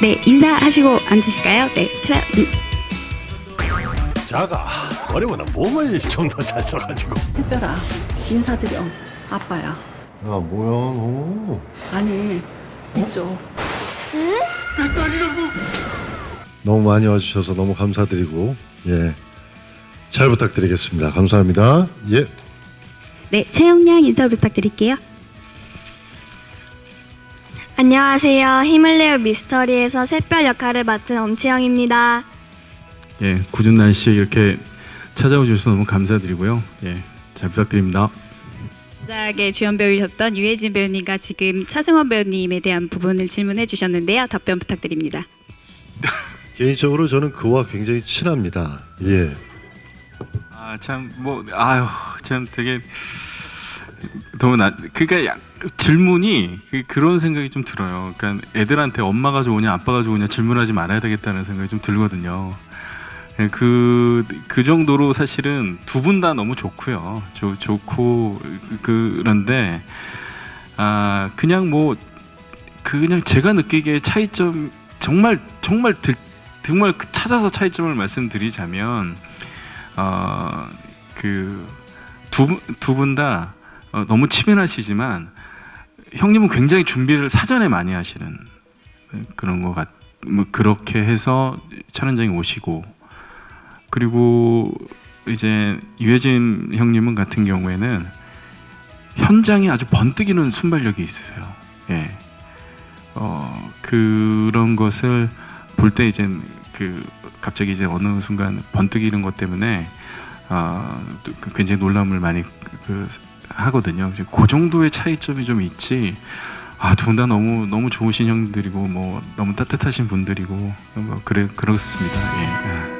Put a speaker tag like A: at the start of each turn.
A: 네, 인사하시고 앉으실까요? 네, 차,
B: 자가 어려면 몸을 좀 더 잘 써가지고
C: 특별아 인사드려 아빠야
B: 야 뭐야 너
C: 아니 이쪽
D: 너무 많이 와주셔서 너무 감사드리고 예. 잘 부탁드리겠습니다. 감사합니다. 예.
A: 네, 최영량 인사 부탁드릴게요.
E: 안녕하세요. 힘을 내요 미스터리에서 샛별 역할을 맡은 엄채영입니다.
F: 예, 굳은 날씨에 이렇게 찾아와 주셔서 너무 감사드리고요. 예, 잘 부탁드립니다.
A: 자게 주연 배우셨던 유해진 배우님과 지금 차승원 배우님에 대한 부분을 질문해 주셨는데요. 답변 부탁드립니다.
D: 개인적으로 저는 그와 굉장히 친합니다. 예.
F: 아, 참, 뭐, 아유, 참 되게 너무 나, 그니까 약- 질문이 그- 그런 생각이 좀 들어요. 그러니까 애들한테 엄마가 좋으냐, 아빠가 좋으냐 질문하지 말아야 되겠다는 생각이 좀 들거든요. 예, 그, 그 정도로 사실은 두 분 다 너무 좋고요. 좋, 좋고, 그- 그런데, 아, 그냥 뭐, 그 그냥 제가 느끼기에 차이점, 정말, 정말, 드, 정말 그 찾아서 차이점을 말씀드리자면, 어, 그, 두, 두 분 다 어, 너무 치밀하시지만, 형님은 굉장히 준비를 사전에 많이 하시는 그런 것 같, 뭐, 그렇게 해서 촬영장에 오시고, 그리고 이제 유해진 형님은 같은 경우에는 현장에 아주 번뜩이는 순발력이 있으세요. 예. 어, 그런 것을 볼 때 이제 그 갑자기 이제 어느 순간 번뜩이는 것 때문에 아, 또그 굉장히 놀람을 많이 그, 그 하거든요. 그 정도의 차이점이 좀 있지. 아, 두분다 너무 너무 좋으신 형들이고 뭐 너무 따뜻하신 분들이고 뭐 그래 그렇습니다. 예. 아.